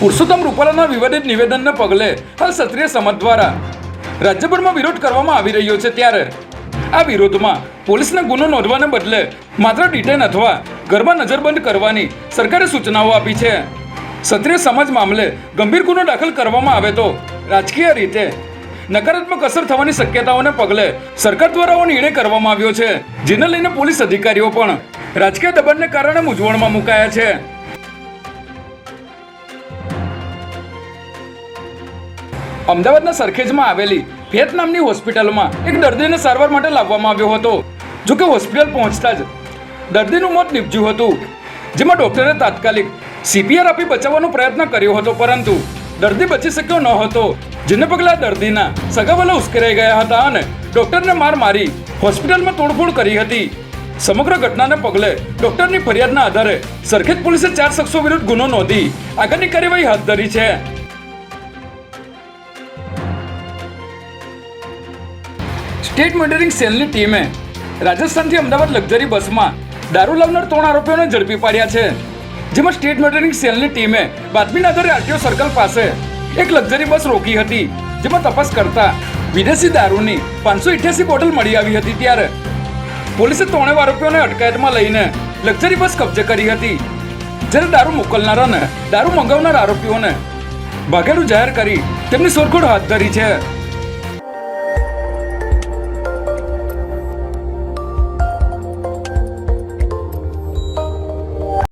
પુરુષોત્તમ રૂપાલાના વિવાદિત નિવેદનને પગલે હાલ ક્ષત્રિય સમાજ દ્વારા રાજ્યભરમાં વિરોધ કરવામાં આવી રહ્યો છે ત્યારે આ વિરોધમાં પોલીસને ગુનો નોંધવાને બદલે માત્ર ડિટેન અથવા ઘરમાં નજરબંધ કરવાની સરકારે સૂચનાઓ આપી છે. ક્ષત્રિય સમાજ મામલે ગંભીર ગુનો દાખલ કરવામાં આવે તો રાજકીય રીતે નકારાત્મક અસર થવાની શક્યતાઓને પગલે સરકાર દ્વારા નિર્ણય કરવામાં આવ્યો છે. જેને લઈને પોલીસ અધિકારીઓ પણ રાજકીય દબાણને કારણે મૂંઝવણમાં મુકાયા છે. અમદાવાદના સરખેજમાં આવેલી ફેત નામની હોસ્પિટલમાં એક દર્દીને સારવાર માટે લાવવામાં આવ્યો હતો. જો કે હોસ્પિટલ પહોંચતા જ દર્દીનું મોત નીપજ્યું હતું. જેમાં ડોક્ટરે તાત્કાલિક સીપીઆર આપી બચાવવાનો પ્રયત્ન કર્યો હતો, પરંતુ દર્દી બચી શક્યો ન હતો. જેને પગલે દર્દીના સગાવાલા ઉશ્કેરાઈ ગયા હતા અને ડોક્ટરને માર મારી હોસ્પિટલમાં તોડફોડ કરી હતી. સમગ્ર ઘટનાને પગલે ડોક્ટરની ફરિયાદના આધારે સરખેજ પોલીસે ચાર શખ્સો વિરુદ્ધ ગુનો નોંધી આગળની કાર્યવાહી હાથ ધરી છે. સ્ટેટ મોનિટરિંગ સેલની ટીમે રાજસ્થાનથી અમદાવાદ લક્ઝરી બસમાં દારૂ લાવનાર ત્રણ આરોપીઓને ઝડપી પાડ્યા છે. જેમાં સ્ટેટ મોનિટરિંગ સેલની ટીમે બાતમીના આધારે આરટીઓ સર્કલ પાસે એક લક્ઝરી બસ રોકી હતી, જેમાં તપાસ કરતા વિદેશી દારૂની પાંચસો ઇઠ્યાસી બોટલ મળી આવી હતી ત્યારે પોલીસે ત્રણેય આરોપીઓને અટકાયતમાં લઈને લક્ઝરી બસ કબજે કરી હતી. જ્યારે દારૂ મોકલનાર અને દારૂ મંગાવનાર આરોપીઓને ભાગેડું જાહેર કરી તેમની શોધખોળ હાથ ધરી છે.